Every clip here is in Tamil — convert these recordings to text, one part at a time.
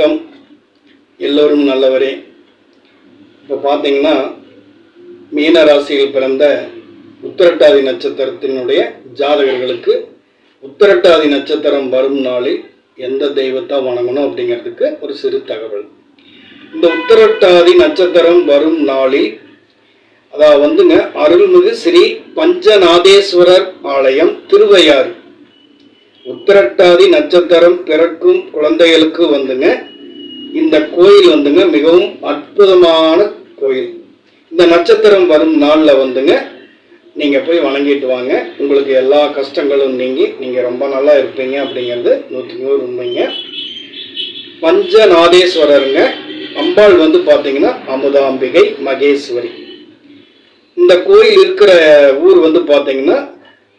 வணக்கம். எல்லோரும் நல்லவரே. இப்போ பார்த்தீங்கன்னா மீன ராசியில் பிறந்த உத்திரட்டாதி நட்சத்திரத்தினுடைய ஜாதகர்களுக்கு உத்திரட்டாதி நட்சத்திரம் வரும் நாளில் எந்த தெய்வத்தை வணங்கணும் அப்படிங்கிறதுக்கு ஒரு சிறு தகவல். இந்த உத்திரட்டாதி நட்சத்திரம் வரும் நாளில் அதாவது வந்துங்க அருள்மிகு ஸ்ரீ பஞ்சநாதேஸ்வரர் ஆலயம் திருவையாறு. உத்திரட்டாதி நட்சத்திரம் பிறக்கும் குழந்தைகளுக்கு வந்துங்க இந்த கோயில் வந்துங்க மிகவும் அற்புதமான கோயில். இந்த நட்சத்திரம் வரும் நாளில் வந்துங்க நீங்கள் போய் வணங்கிட்டு வாங்க. உங்களுக்கு எல்லா கஷ்டங்களும் நீங்கி நீங்கள் ரொம்ப நல்லா இருப்பீங்க அப்படிங்கிறது நூற்றி நூறு உண்மைங்க. பஞ்சநாதேஸ்வரருங்க அம்பாள் வந்து பார்த்தீங்கன்னா அமுதாம்பிகை மகேஸ்வரி. இந்த கோயில் இருக்கிற ஊர் வந்து பார்த்தீங்கன்னா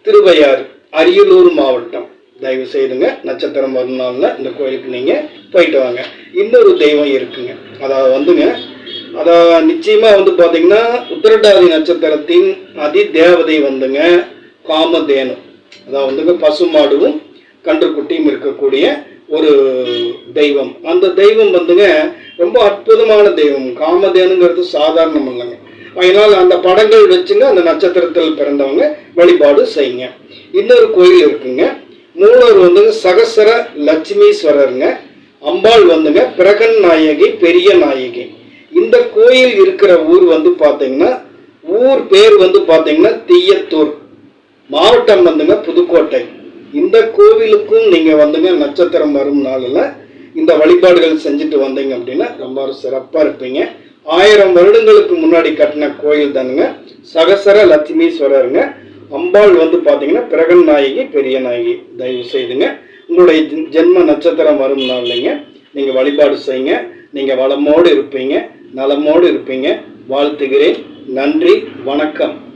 திருவையாறு அரியலூர் மாவட்டம். தயவு செய்துங்க நட்சத்திரம் வரும் நாளில் இந்த கோயிலுக்கு நீங்கள் போயிட்டு வாங்க. இன்னொரு தெய்வம் இருக்குங்க. அதாவது வந்துங்க அதான் நிச்சயமாக வந்து பார்த்தீங்கன்னா உத்திரட்டாதி நட்சத்திரத்தின் அதி தேவதை வந்துங்க காமதேனு. அதாவது வந்துங்க பசுமாடுவும் கன்றுக்குட்டியும் இருக்கக்கூடிய ஒரு தெய்வம். அந்த தெய்வம் வந்துங்க ரொம்ப அற்புதமான தெய்வம். காமதேனுங்கிறது சாதாரணம் இல்லைங்க. அதனால் அந்த படங்கள் வச்சுங்க அந்த நட்சத்திரத்தில் பிறந்தவங்க வழிபாடு செய்யுங்க. இன்னொரு கோயில் இருக்குங்க மூலவர் வந்துங்க சகசர லட்சுமீஸ்வரருங்க. அம்பாள் வந்துங்க பிரகன் நாயகி பெரிய நாயகி. இந்த கோயில் இருக்கிற ஊர் வந்து பார்த்தீங்கன்னா ஊர் பேர் வந்து பார்த்தீங்கன்னா தீயத்தூர். மாவட்டம் வந்துங்க புதுக்கோட்டை. இந்த கோவிலுக்கும் நீங்கள் வந்துங்க நட்சத்திரம் வரும் நாளில் இந்த வழிபாடுகள் செஞ்சுட்டு வந்தீங்க அப்படின்னா ரொம்ப சிறப்பாக இருப்பீங்க. ஆயிரம் வருடங்களுக்கு முன்னாடி கட்டின கோயில் தானுங்க. சகசர லட்சுமீஸ்வரருங்க. அம்பாள் வந்து பார்த்தீங்கன்னா பிரகன் நாயகி பெரிய நாயகி. தயவு செய்துங்க. உங்களுடைய ஜென்ம நட்சத்திரம் வரும் நாள்லைங்க நீங்கள் வழிபாடு செய்யுங்க. நீங்கள் வளமோடு இருப்பீங்க. நலமோடு இருப்பீங்க. வாழ்த்துகிறேன். நன்றி. வணக்கம்.